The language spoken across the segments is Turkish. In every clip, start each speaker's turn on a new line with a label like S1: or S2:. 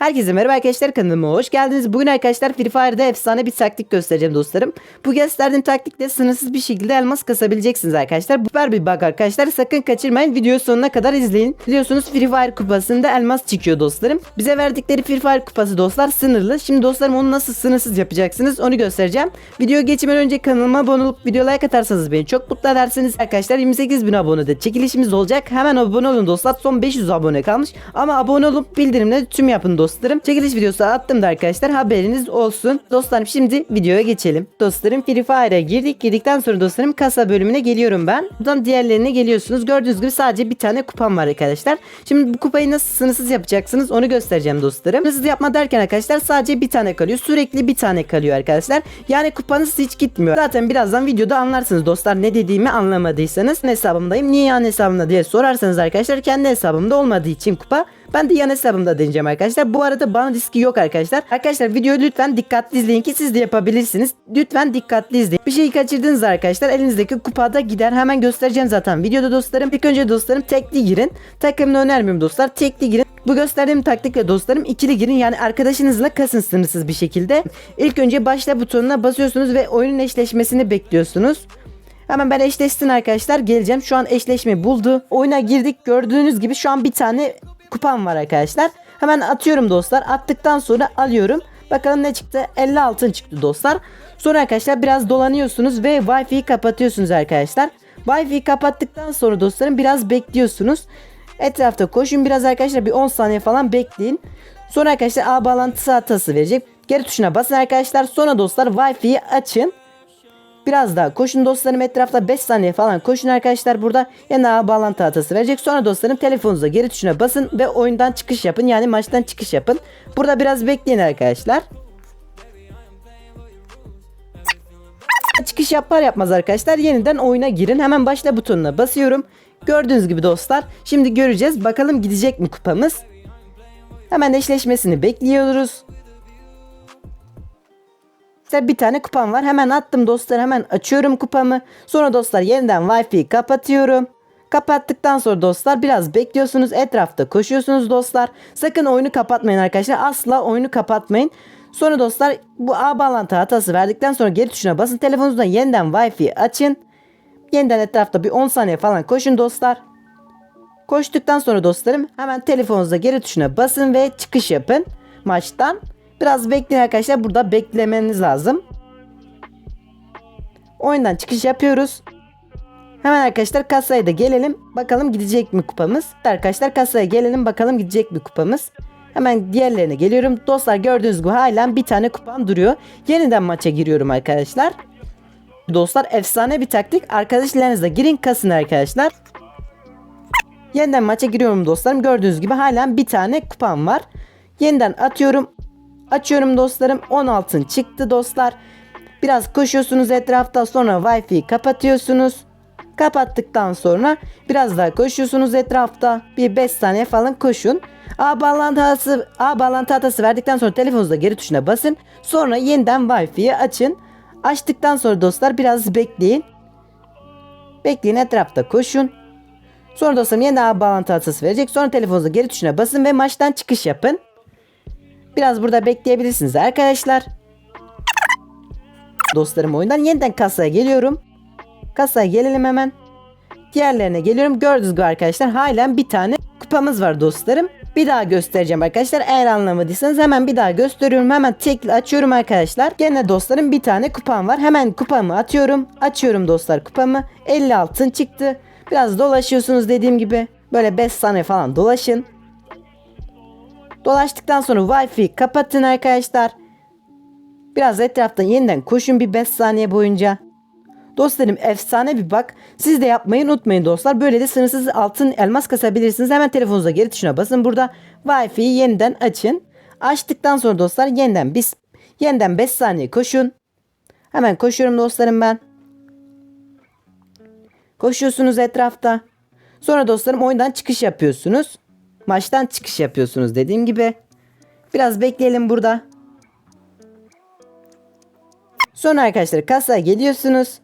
S1: Herkese merhaba arkadaşlar kanalıma hoş geldiniz. Bugün arkadaşlar Free Fire'da efsane bir taktik göstereceğim dostlarım. Bu gösterdiğim taktikle sınırsız bir şekilde elmas kasabileceksiniz arkadaşlar. Bu süper bir bug arkadaşlar. Sakın kaçırmayın. Videoyu sonuna kadar izleyin. Biliyorsunuz Free Fire kupasında elmas çıkıyor dostlarım. Bize verdikleri Free Fire kupası dostlar sınırlı. Şimdi dostlarım onu nasıl sınırsız yapacaksınız onu göstereceğim. Video geçmeden önce kanalıma abone olup video like atarsanız beni çok mutlu edersiniz. Arkadaşlar 28 bin abonede çekilişimiz olacak. Hemen abone olun dostlar. Son 500 abone kalmış. Ama abone olup bildirimleri tüm yapın dostlarım. Çekiliş videosu attım da arkadaşlar haberiniz olsun. Dostlarım şimdi videoya geçelim. Dostlarım Free Fire'a girdik. Girdikten sonra dostlarım kasa bölümüne geliyorum ben. Buradan diğerlerine geliyorsunuz. Gördüğünüz gibi sadece bir tane kupam var arkadaşlar. Şimdi bu kupayı nasıl sınırsız yapacaksınız onu göstereceğim dostlarım. Sınırsız yapma derken arkadaşlar sadece bir tane kalıyor. Sürekli bir tane kalıyor arkadaşlar. Yani kupanız hiç gitmiyor. Zaten birazdan videoda anlarsınız dostlar ne dediğimi anlamadıysanız. Hesabımdayım. Niye yan hesabımda diye sorarsanız arkadaşlar kendi hesabımda olmadığı için kupa ben de yan hesabımda deneyeceğim arkadaşlar. Bu arada ban riski yok arkadaşlar. Arkadaşlar videoyu lütfen dikkatli izleyin ki siz de yapabilirsiniz. Lütfen dikkatli izleyin. Bir şeyi kaçırdınız arkadaşlar. Elinizdeki kupada gider. Hemen göstereceğim zaten videoda dostlarım. İlk önce dostlarım tekli girin. Takımını önermiyorum dostlar. Tekli girin. Bu gösterdiğim taktikle dostlarım ikili girin. Yani arkadaşınızla kasın sınırsız bir şekilde. İlk önce başla butonuna basıyorsunuz ve oyunun eşleşmesini bekliyorsunuz. Hemen ben eşleşsin arkadaşlar geleceğim. Şu an eşleşme buldu. Oyuna girdik. Gördüğünüz gibi şu an bir tane kupam var arkadaşlar. Hemen atıyorum dostlar. Attıktan sonra alıyorum. Bakalım ne çıktı? 50 altın çıktı dostlar. Sonra arkadaşlar biraz dolanıyorsunuz ve Wi-Fi'yi kapatıyorsunuz arkadaşlar. Wi-Fi'yi kapattıktan sonra dostlarım biraz bekliyorsunuz. Etrafta koşun biraz arkadaşlar bir 10 saniye falan bekleyin. Sonra arkadaşlar ağ bağlantısı hatası verecek. Geri tuşuna basın arkadaşlar. Sonra dostlar Wi-Fi'yi açın. Biraz daha koşun dostlarım etrafta 5 saniye falan koşun arkadaşlar burada yana bağlantı hatası verecek. Sonra dostlarım telefonunuza geri tuşuna basın ve oyundan çıkış yapın yani maçtan çıkış yapın. Burada biraz bekleyin arkadaşlar. Çıkış yapar yapmaz arkadaşlar yeniden oyuna girin. Hemen başla butonuna basıyorum. Gördüğünüz gibi dostlar şimdi göreceğiz bakalım gidecek mi kupamız. Hemen eşleşmesini bekliyoruz. İşte bir tane kupam var. Hemen attım dostlar. Hemen açıyorum kupamı. Sonra dostlar yeniden Wi-Fi'yi kapatıyorum. Kapattıktan sonra dostlar biraz bekliyorsunuz. Etrafta koşuyorsunuz dostlar. Sakın oyunu kapatmayın arkadaşlar. Asla oyunu kapatmayın. Sonra dostlar bu ağ bağlantı hatası verdikten sonra geri tuşuna basın. Telefonunuzdan yeniden Wi-Fi açın. Yeniden etrafta bir 10 saniye falan koşun dostlar. Koştuktan sonra dostlarım hemen telefonunuza geri tuşuna basın ve çıkış yapın maçtan. Biraz bekleyin arkadaşlar. Burada beklemeniz lazım. Oyundan çıkış yapıyoruz. Hemen arkadaşlar kasaya da gelelim. Bakalım gidecek mi kupamız? Arkadaşlar kasaya gelelim bakalım gidecek mi kupamız? Hemen diğerlerine geliyorum. Dostlar gördüğünüz gibi halen bir tane kupam duruyor. Yeniden maça giriyorum arkadaşlar. Dostlar efsane bir taktik. Arkadaşlarınızla girin kasın arkadaşlar. Yeniden maça giriyorum dostlarım. Gördüğünüz gibi halen bir tane kupam var. Yeniden atıyorum. Açıyorum dostlarım. 10 altın çıktı dostlar. Biraz koşuyorsunuz etrafta sonra Wi-Fi'yi kapatıyorsunuz. Kapattıktan sonra biraz daha koşuyorsunuz etrafta. Bir 5 saniye falan koşun. A bağlantı A bağlantı hatası verdikten sonra telefonunuzda geri tuşuna basın. Sonra yeniden Wi-Fi'yi açın. Açtıktan sonra dostlar biraz bekleyin. Bekleyin etrafta koşun. Sonra dostlarım yeniden A bağlantı hatası verecek. Sonra telefonunuza geri tuşuna basın ve maçtan çıkış yapın. Biraz burada bekleyebilirsiniz arkadaşlar. Dostlarım oyundan yeniden kasaya geliyorum. Kasaya gelelim hemen. Diğerlerine geliyorum. Gördüğünüz gibi arkadaşlar halen bir tane kupamız var dostlarım. Bir daha göstereceğim arkadaşlar. Eğer anlamadıysanız hemen bir daha gösteriyorum. Hemen tekli açıyorum arkadaşlar. Gene dostlarım bir tane kupam var. Hemen kupamı atıyorum. Açıyorum dostlar kupamı. 50 altın çıktı. Biraz dolaşıyorsunuz dediğim gibi. Böyle 5 saniye falan dolaşın. Dolaştıktan sonra Wi-Fi kapatın arkadaşlar. Biraz etrafta yeniden koşun bir 5 saniye boyunca. Dostlarım efsane bir bak. Siz de yapmayı unutmayın dostlar. Böyle de sınırsız altın elmas kasabilirsiniz. Hemen telefonunuza geri tuşuna basın. Burada Wi-Fi'yi yeniden açın. Açtıktan sonra dostlar yeniden biz yeniden 5 saniye koşun. Hemen koşuyorum dostlarım ben. Koşuyorsunuz etrafta. Sonra dostlarım oyundan çıkış yapıyorsunuz. Maçtan çıkış yapıyorsunuz dediğim gibi. Biraz bekleyelim burada. Sonra arkadaşlar kasaya geliyorsunuz.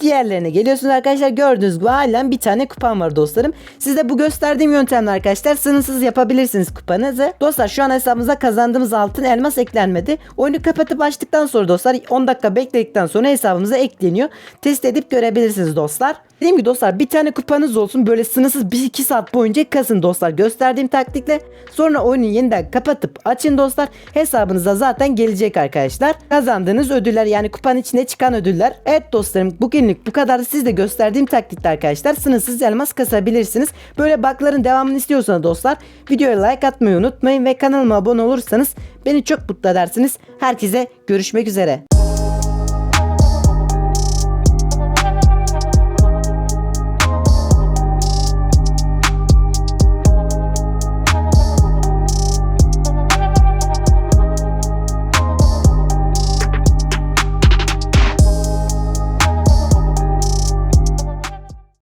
S1: Diğerlerine geliyorsunuz arkadaşlar gördüğünüz gibi halen bir tane kupam var dostlarım. Siz de bu gösterdiğim yöntemle arkadaşlar sınırsız yapabilirsiniz kupanızı. Dostlar şu an hesabımıza kazandığımız altın elmas eklenmedi. Oyunu kapatıp açtıktan sonra dostlar 10 dakika bekledikten sonra hesabımıza ekleniyor. Test edip görebilirsiniz dostlar. Dediğim gibi dostlar bir tane kupanız olsun böyle sınırsız 1-2 saat boyunca kasın dostlar gösterdiğim taktikle. Sonra oyunu yeniden kapatıp açın dostlar. Hesabınıza zaten gelecek arkadaşlar. Kazandığınız ödüller yani kupanın içine çıkan ödüller. Evet dostlarım bugünlük bu kadar siz de gösterdiğim taktikte arkadaşlar sınırsız elmas kasabilirsiniz. Böyle bakların devamını istiyorsanız dostlar videoya like atmayı unutmayın ve kanalıma abone olursanız beni çok mutlu edersiniz. Herkese görüşmek üzere.